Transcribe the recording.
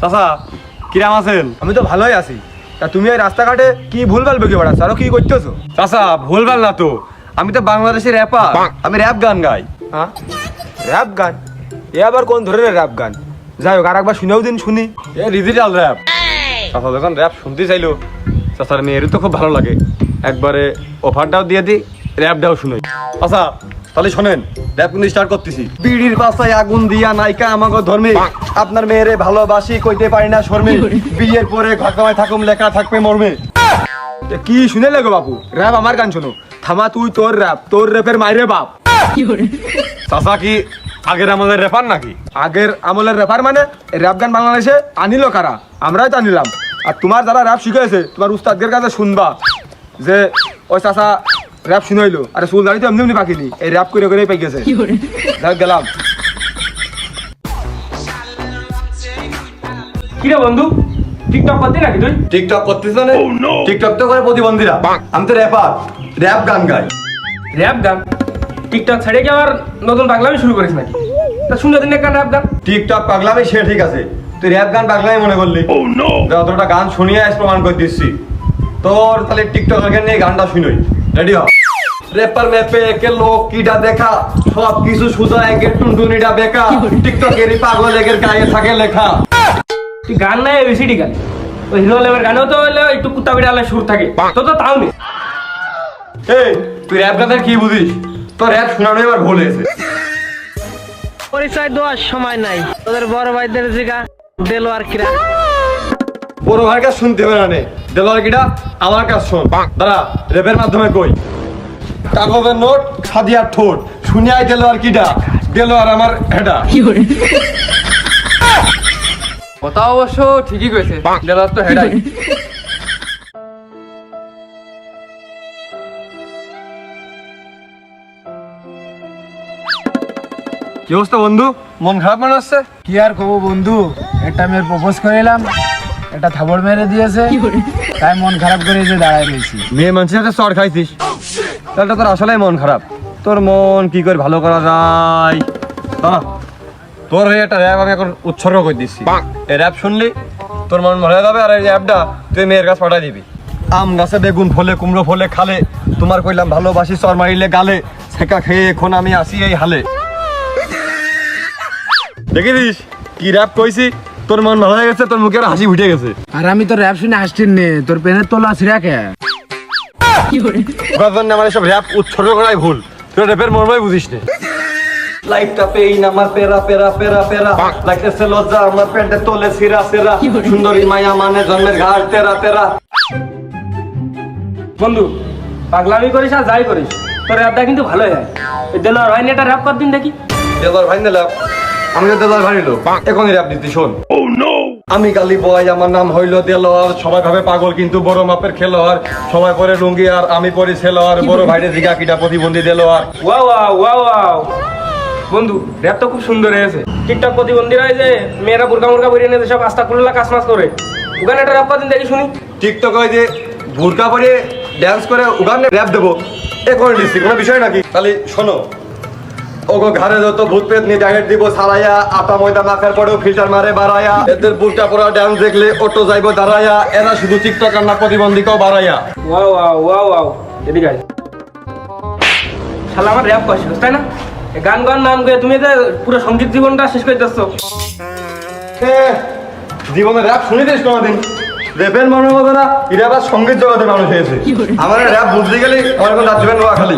চাচা কিরাম আছেন? আমি তো ভালোই আছি। তা তুমি এই রাস্তাঘাটে কি ভুল ভুলভাল বকে বেড়াচ্ছ? আরও কি করতেছো? চাচা ভুলভাল না তো। আমি তো বাংলাদেশের র্যাপার আমি র্যাপ গান গাই। হ্যাঁ র্যাপ গান? এ আবার কোন ধরনের র্যাপ গান? যাই হোক আর একবার শুনেও দিন শুনি। এ ডিজিটাল র্যাপ চাচা যখন র্যাপ শুনতে চাইলো চাচার মেয়েরও তো খুব ভালো লাগে। একবারে অফারটাও দিয়ে দিই র্যাপটাও শুনোই। চাচা তাহলে শোনেন র্যাপ কিন্তু স্টার্ট করতেছি। বিড়ির পাশায় আগুন দিয়া নাইকা আমাকে ধর্মে। আপনার মেয়েরে ভালোবাসি কইতে পারি না শর্মে। বিয়ের পরে ঘটনায় থাকুম লেখা থাকবে মর্মে। কি শুনে লাগো বাপু? র্যাপ আমার গান শোনো। থামা তুই তোর র্যাপ তোর র্যাপের মাইরে বাপ। চাচা কি আগের আমাদের র্যাপার নাকি? আগের আমলের র্যাপার মানে র্যাপ গান বাংলাদেশে আনিল কারা? আমরাই তো আনিলাম। আর তোমার যারা র্যাপ শিখেছে তোমার উস্তাদের কাছে শুনবা যে ওই চাষা র্যাপ শুনাইলো আরে চুল দাঁড়িয়ে তো এমনি এমনি পাকিনি এই র্যাপ করে করেই পাই গেছে গেলাম। কিরে বন্ধু টিকটক করতে নাকি তুই? টিকটক করতেছ না টিকটক তো করে প্রতিবন্ধীরা। আমি তো র্যাপার র্যাপ গান গাই। র্যাপ গান? টিকটক ছেড়ে কি আবার নতুন পাগলামি শুরু করিস নাকি? তা শুনে দিন একটা র্যাপ গান। টিকটক পাগলামি সে ঠিক আছে। তুই র্যাপ গান পাগলামি মনে করলি? অতটা গান শুনিয়ে আজ প্রমাণ করে দিচ্ছি। তোর তাহলে টিকটক নিয়ে গানটা শুনোই। রেডি হ? রেপার ম্যাপে একে লোক কিটা দেখা? সব কিছু সুদা একে টুনটুনিটা বেকা। টিকটকেরই পাগল একের গায়ে থাকে লেখা। তুই গান নাই এবিসিডি গান। ওই হিরো লেভের গানেও তো হলে একটু কুত্তা বিড়ালের সুর থাকে। তো তো তাও নেই। এই তুই র্যাপ গানের কি বুঝিস? তোর র্যাপ শোনানো এবার ভুল হয়েছে। পরিচয় দেওয়ার সময় নাই। তোদের বড় ভাইদের জিগা দেলো আর কিরা। বড় ভাইয়ের কাছে শুনতে হবে না। নে দেলোয়ার কিটা আমার কাছে শোন। দাঁড়া রেপের মাধ্যমে কই? কাগজের নোট সাদিয়ার ঠোঁট। শুনিয়াই দেলোয়ার কিটা দেলোয়ার আমার হেডা। কথা অবশ্য ঠিকই দেলার তো হেডাই। কি অবস্থা বন্ধু? মন খারাপ মনে হচ্ছে? কি আর কব বন্ধু? একটা মেয়ের প্রপোজ করে এলাম একটা থাবড় মেরে দিয়েছে। তাই মন খারাপ করে যে দাঁড়ায় রয়েছি। মেয়ে মানুষের সাথে চর খাইছিস। তাহলে তোর আসলে মন খারাপ। তোর মন কি করে ভালো করা যায়? দাঁড়া, তোর হয়ে একটা র্যাপ আমি এখন উৎসর্গ করে দিচ্ছি এই র্যাপ শুনলি? তোর মন ভালো যাবে আর এই র্যাপটা তুই মেয়ের কাছে পাঠাই দিবি। আম গাছে বেগুন ফলে কুমড়ো ফলে খালে তোমার কইলাম ভালোবাসি চর মারিলে গালে ছেকা খেয়ে এখন আমি আসি এই হালে। দেখিস কি র্যাপ কইছি? তোর মন ভালো হয়ে গেছে তোর মুখে আর হাসি উঠে গেছে। আর আমি তো র্যাপ শুনে আসছিন নে তোর পেনের তোলা ছিঁড়া কে? আমার এসব র্যাপ উৎসর্গ করাই ভুল। তুই র্যাপের মর্মই বুঝিস না লাইফটা পেইন আমার পেরা পেরা পেরা পেরা লাগতেছে লজ্জা আমার প্যান্টে তোলে সিরা সিরা সুন্দরী মায়া মানে জন্মের ঘাট তেরা তেরা। বন্ধু পাগলামি করিস আর যাই করিস। তোর র্যাপটা কিন্তু ভালোই হয়। ওই দেলো আর ভাই একটা র্যাপ কর দিন দেখি। দেদার ভাই নিলাম। আমি তো দেদার ভাই নিলো এখনই র্যাপ দিতে শোন। আমি গালি বয় আমার নাম হইল দেলোয়ার। সবাই ভাবে পাগল কিন্তু বড় মাপের খেলোয়াড়। সবাই পরে লুঙ্গি আর আমি পরি ছেলোয়ার। বড় ভাইরে জিগা কিটা প্রতিবন্ধী Delwar. Wow wow wow wow. বন্ধু র্যাপ তো খুব সুন্দর হয়েছে। টিকটক প্রতিবন্ধীরা এই যে মেয়েরা বুরকা মুরকা বেরিয়ে নিয়ে সব আস্তা খুললা কাজ মাস করে। ওখানে একটা র্যাপ কর দিন দেখি শুনি। টিকটক ওই যে বুরকা পরে ড্যান্স করে উগানে র্যাপ দেবো। এ করে নিচ্ছি কোনো বিষয় নাকি? তাহলে শোনো। ওগো ঘরে যত ভূত পেত নিয়ে ডাইরেক্ট দিব সারাইয়া আটা ময়দা মাখার পরেও ফিল্টার মারে বাড়াইয়া। এদের বুকটা পরা ডান্স দেখলে অটো যাইবো দাঁড়াইয়া এরা শুধু টিকটক আর না প্রতিবন্ধীকেও বাড়াইয়া। Wow wow wow wow. এদিকে আয়। শালা আমার র্যাপ করছিল তাই না? গান গান নাম গিয়ে তুমি যে পুরো সংগীত জীবনটা শেষ করে দিচ্ছ এ, জীবনে র্যাপ শুনেছিস কোনোদিন। র্যাপের মনে মতো না এরা আবার সংগীত জগতে মানুষ হয়েছে। আমার র্যাপ বুঝতে গেলে আমার এখন রাজ্যবেন নোয়া খালি